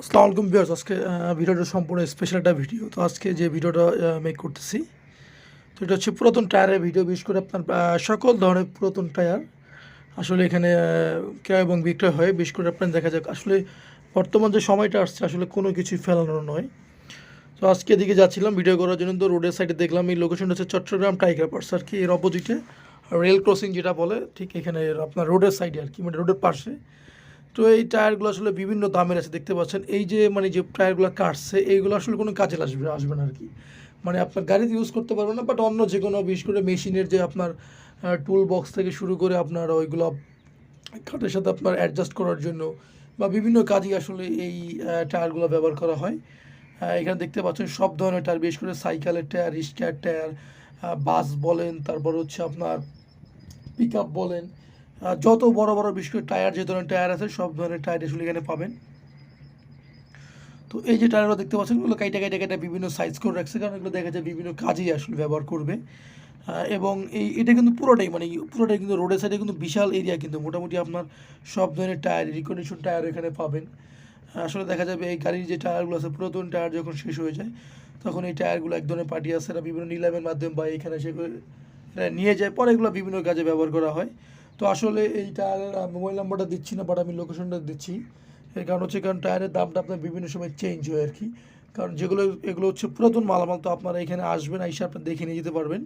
আসসালামু আলাইকুম বিয়ার্স আজকে ভিডিওটা সম্পূর্ণ স্পেশাল একটা ভিডিও তো আজকে যে ভিডিওটা মেক করতেছি, তো এটা হচ্ছে পুরাতন টায়ারের ভিডিও বিশেষ করে আপনার সকল ধরনের পুরাতন টায়ার আসলে এখানে ক্রয় এবং বিক্রয় হয়। বিশেষ করে আপনার দেখা যাক, আসলে বর্তমান যে সময়টা আসছে, আসলে কোনো কিছুই ফেলানো নয়। তো আজকে এদিকে যাচ্ছিলাম ভিডিও করার জন্য তো রোডের সাইডে দেখলাম, এই লোকেশনটা হচ্ছে চট্টগ্রাম টাইগার পার্স আর কি, এর অপোজিটে রেল ক্রসিং যেটা বলে, ঠিক এখানে আপনার রোডের সাইডে আর কি মানে রোডের পাশে। তো এই টায়ারগুলো আসলে বিভিন্ন দামের আছে, দেখতে পাচ্ছেন। এই যে মানে যে টায়ারগুলো কাটছে, এইগুলো আসলে কোনো কাজে আসবে আসবে না আর কি মানে আপনার গাড়িতে ইউজ করতে পারবেন না বাট অন্য যে কোনো বিশেষ করে মেশিনের যে আপনার টুল বক্স থেকে শুরু করে আপনার ওইগুলো খাটের সাথে আপনার অ্যাডজাস্ট করার জন্য বা বিভিন্ন কাজে আসলে এই টায়ারগুলো ব্যবহার করা হয়। এখানে দেখতে পাচ্ছেন সব ধরনের টায়ার, বিশেষ করে সাইকেলের টায়ার রিক্সার টায়ার বাস বলেন, তারপর হচ্ছে আপনার পিক বলেন যত বড় বড় বিশেষ টায়ার, যে ধরনের টায়ার আছে, সব ধরনের টায়ার আসলে এখানে পাবেন। তো এই যে টায়ারগুলো দেখতে পাচ্ছেন, এগুলো কাইটা কাইটা কাইটা বিভিন্ন সাইজ করে রাখছে, কারণ এগুলো দেখা যায় বিভিন্ন কাজেই আসলে ব্যবহার করবে। এবং এই, এটা কিন্তু পুরোটাই মানে পুরোটাই কিন্তু রোডের সাইডে কিন্তু বিশাল এরিয়া কিন্তু। মোটামুটি আপনার সব ধরনের টায়ার রিকন্ডিশন টায়ার এখানে পাবেন। আসলে দেখা যাবে এই গাড়ির যে টায়ারগুলো আছে, পুরাতন টায়ার যখন শেষ হয়ে যায়, তখন এই টায়ারগুলো এক ধরনের পার্টি এরা বিভিন্ন নিলামের মাধ্যমে বা এখানে সে নিয়ে যায়। পরে এগুলো বিভিন্ন কাজে ব্যবহার করা হয়। তো আসলে এই টায়ারের মোবাইল নাম্বারটা দিচ্ছি না বাট আমি লোকেশনটা দিচ্ছি। এর কারণ হচ্ছে কারণ টায়ারের দামটা আপনার বিভিন্ন সময় চেঞ্জ হয় আর কি। কারণ যেগুলো, এগুলো হচ্ছে পুরাতন মালামাল, তো আপনারা এখানে আসবেন এসে আপনারা দেখে নিয়ে যেতে পারবেন।